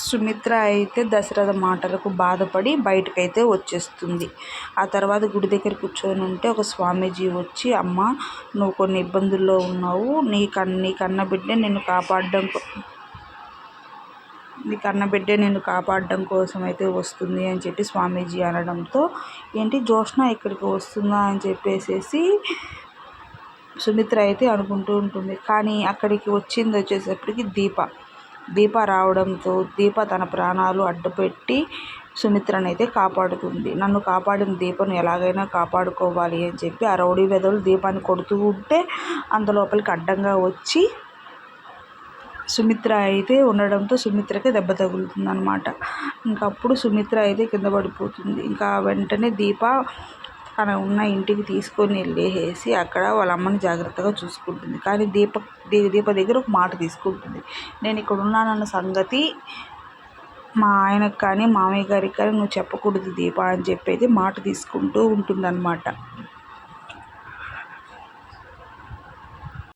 సుమిత్ర అయితే దశరథ మాటలకు బాధపడి బయటకైతే వచ్చేస్తుంది. ఆ తర్వాత గుడి దగ్గర కూర్చొని ఉంటే ఒక స్వామీజీ వచ్చి అమ్మ నువ్వు కొన్ని ఇబ్బందుల్లో ఉన్నావు. నీ కన్ నీ కన్న బిడ్డే నిన్ను కాపాడడం నీ కన్న బిడ్డే నిన్ను కాపాడడం కోసం అయితే వస్తుంది అని చెప్పి స్వామీజీ అనడంతో ఏంటి జ్యోత్స్న ఇక్కడికి వస్తుందా? అని చెప్పేసేసి సుమిత్ర అయితే అనుకుంటూ ఉంటుంది. కానీ అక్కడికి వచ్చింది వచ్చేసప్పటికి దీప. దీప రావడంతో దీప తన ప్రాణాలు అడ్డుపెట్టి సుమిత్రను అయితే కాపాడుతుంది. నన్ను కాపాడిన దీపను ఎలాగైనా కాపాడుకోవాలి అని చెప్పి ఆ రౌడీ వెధవలు దీపాన్ని కొడుతూ ఉంటే అంతలోపలికి అడ్డంగా వచ్చి సుమిత్ర అయితే ఉండడంతో సుమిత్రకి దెబ్బ తగులుతుంది అనమాట ఇంకప్పుడు సుమిత్ర అయితే కింద పడిపోతుంది. ఇంకా వెంటనే దీప తన ఉన్న ఇంటికి తీసుకొని వెళ్ళేసి అక్కడ వాళ్ళ అమ్మని జాగ్రత్తగా చూసుకుంటుంది. కానీ దీప దీప దగ్గర ఒక మాట తీసుకుంటుంది. నేను ఇక్కడ ఉన్నానన్న సంగతి మా ఆయనకు కానీ మామయ్య గారికి కానీ నువ్వు చెప్పకూడదు దీప అని చెప్పి అయితే మాట తీసుకుంటూ ఉంటుందన్నమాట.